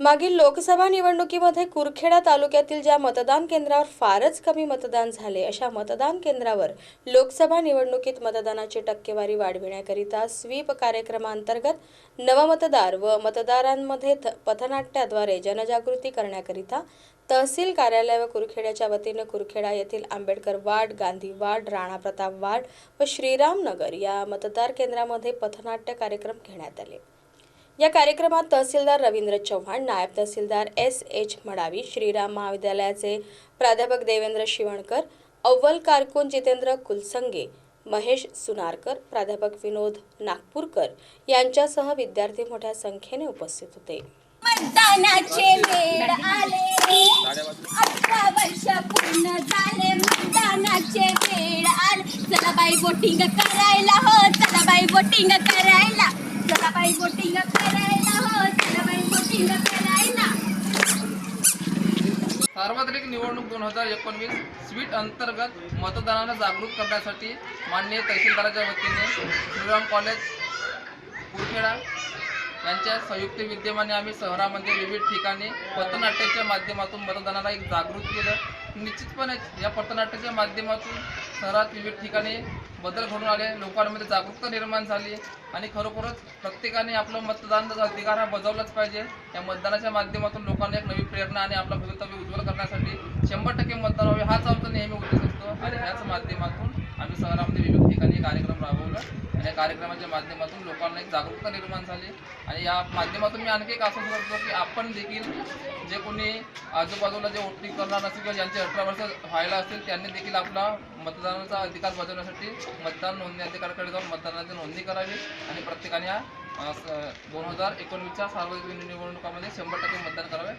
मागील लोकसभा निवडणुकीमध्ये कुरखेडा तालुक्यातील ज्या मतदान केंद्रावर फारच कमी मतदान झाले अशा मतदान केंद्रावर लोकसभा निवडणुकीत मतदानाची टक्केवारी वाढविण्याकरिता स्वीप कार्यक्रमांतर्गत नवमतदार व मतदारांमध्ये थ- पथनाट्याद्वारे जनजागृती करण्याकरिता तहसील कार्यालय व कुरखेड्याच्या वतीनं कुरखेडा येथील Ambedkar ward Gandhi ward Rana Pratap ward व श्रीरामनगर या मतदार केंद्रामध्ये पथनाट्य कार्यक्रम घेण्यात आले. या कार्यक्रमात तहसीलदार रवींद्र चव्हाण नायब तहसीलदार एस एच मडावी श्रीराम महाविद्यालयाचे प्राध्यापक देवेंद्र शिवणकर अव्वल कारकून जितेंद्र कुलसंगे महेश सुनारकर प्राध्यापक विनोद नागपूरकर यांच्यासह विद्यार्थी मोठ्या संख्येने उपस्थित होते. मतदानाचे वेळ आले अठरा वर्ष पूर्ण झाले मतदानाचे वेळ आले. चला बाई वोटिंग करायला हो चला बाई वोटिंग करायला. बाई करायला हो करायला. सार्वत्रिक निवडणूक दोन हजार एकोणवीस स्वीट अंतर्गत मतदानाला जागृत करण्यासाठी माननीय तहसीलदाराच्या वतीने श्रीराम कॉलेज कुरखेडा यांच्या संयुक्त विद्यमाने आम्ही शहरामध्ये विविध ठिकाणी पथनाट्याच्या माध्यमातून मतदानाला एक जागृत केलं. निश्चितपणे या पथनाट्याच्या माध्यमातून शहरात विविध ठिकाणी बदल घडून आले. लोकांमध्ये जागरूकता निर्माण झाली आणि खरोखरच प्रत्येकाने आपलं मतदान अधिकार हा बजावलाच पाहिजे. या मतदानाच्या माध्यमातून लोकांना एक नवी प्रेरणा आणि आपलं भवितव्य उज्ज्वल करण्यासाठी शंभर टक्के मतदान व्हावे हाच आमचा नेहमी उद्देश असतो. आणि ह्याच माध्यमातून आम्ही शहरामध्ये विविध ठिकाणी कार्यक्रम राबवला आणि या कार्यक्रमाच्या माध्यमातून लोकांना एक जागरूकता निर्माण झाली. आणि या माध्यमातून मी आणखी एक आश्वासन करतो की आपण देखील जे कोणी आजूबाजूला जे वोटिंग करणार असेल किंवा ज्यांचे अठरा वर्ष व्हायला असतील त्यांनी देखील आपला मतदानाचा अधिकार बजावण्यासाठी मतदान नोंदणी अधिकाऱ्याकडे जाऊन मतदानाची नोंदणी करावी. आणि प्रत्येकाने या दोन हजार एकोणवीसच्या सार्वजनिक निवडणुकामध्ये शंभर टक्के मतदान करावे.